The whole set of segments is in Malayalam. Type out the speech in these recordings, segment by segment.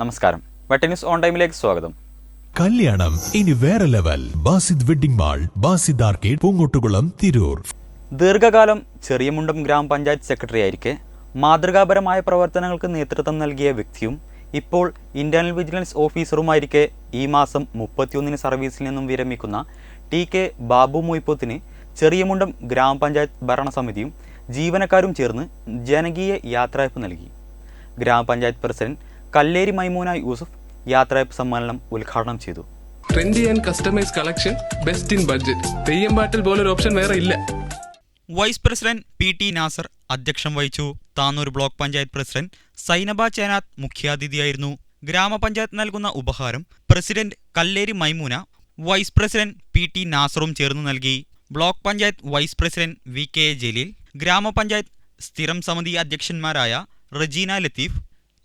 നമസ്കാരം. വെട്ടന്യൂസ് ഓൺ ടൈമിലേക്ക് സ്വാഗതം. കല്യാണം ഇനി വേറെ level. Basid wedding mall Basid arcade Poongottukulam Tirur. ദീർഘകാലം ചെറിയമുണ്ടം ഗ്രാമപഞ്ചായത്ത് സെക്രട്ടറി ആയിരിക്കെ. മാതൃകാപരമായ പ്രവർത്തനങ്ങൾക്ക് നേതൃത്വം നൽകിയ വ്യക്തിയും ഇപ്പോൾ ഇന്റേണൽ വിജിലൻസ് ഓഫീസറുമായിരിക്കെ ഈ മാസം മുപ്പത്തിയൊന്നിന് സർവീസിൽ നിന്നും വിരമിക്കുന്ന ടി കെ ബാബു മൊയ്പോത്തിന് ചെറിയമുണ്ടം ഗ്രാമപഞ്ചായത്ത് ഭരണസമിതിയും ജീവനക്കാരും ചേർന്ന് ജനകീയ യാത്രയപ്പ് നൽകി. ഗ്രാമപഞ്ചായത്ത് പ്രസിഡന്റ് കല്ലേരി മൈമൂന യൂസഫ് യാത്രയപ്പ് സമ്മേളനം ഉദ്ഘാടനം ചെയ്തു. Trendy and customise collection best in budget പോലൊരു ഓപ്ഷൻ വേറെ ഇല്ല. Vice president P T Nasar അധ്യക്ഷം വഹിച്ചു. താന്നൂർ ബ്ലോക്ക് പഞ്ചായത്ത് പ്രസിഡന്റ് സൈനബ ചേനാത്ത് മുഖ്യാതിഥിയായിരുന്നു. ഗ്രാമപഞ്ചായത്ത് നൽകുന്ന ഉപഹാരം president Kalleri Maimoona vice president P T നാസറും ചേർന്ന് നൽകി. Block panchayat vice president V K Jaleel ഗ്രാമപഞ്ചായത്ത് സ്ഥിരം സമിതി അധ്യക്ഷന്മാരായ Rajeena Latheef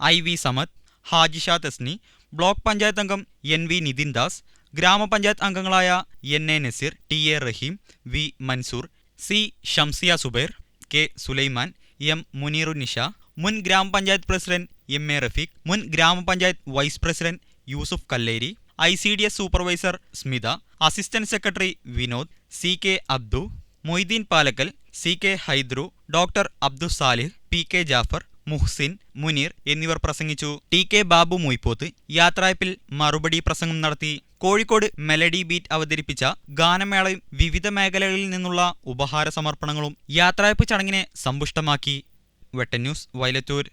I V Samad Hajisha Thasni block panchayat അംഗം എൻ വി നിതിൻ ദാസ് ഗ്രാമപഞ്ചായത്ത് അംഗങ്ങളായ N A Naseer T A Raheem V Mansoor C Shamsiya Subair K Sulaiman M Muneerunisha മുൻ ഗ്രാമപഞ്ചായത്ത് പ്രസിഡന്റ് എം എ റഫീഖ് മുൻ ഗ്രാമപഞ്ചായത്ത് vice president Yusuf Kalleri I C D S supervisor Smitha assistant secretary Vinod C K Abdu Moideen Palakkal C K Hydru doctor Abdusalih P K Jafar Muhsin Muneer എന്നിവർ പ്രസംഗിച്ചു. ടി കെ ബാബു മൊയ്പോത്ത് യാത്രയപ്പിൽ മറുപടി പ്രസംഗം നടത്തി. കോഴിക്കോട് മെലഡി ബീറ്റ് അവതരിപ്പിച്ച ഗാനമേളയും വിവിധ മേഖലകളിൽ നിന്നുള്ള ഉപഹാര സമർപ്പണങ്ങളും യാത്രയപ്പ് ചടങ്ങിനെ സമ്പുഷ്ടമാക്കി. വെട്ടന്യൂസ് വയലത്തൂർ.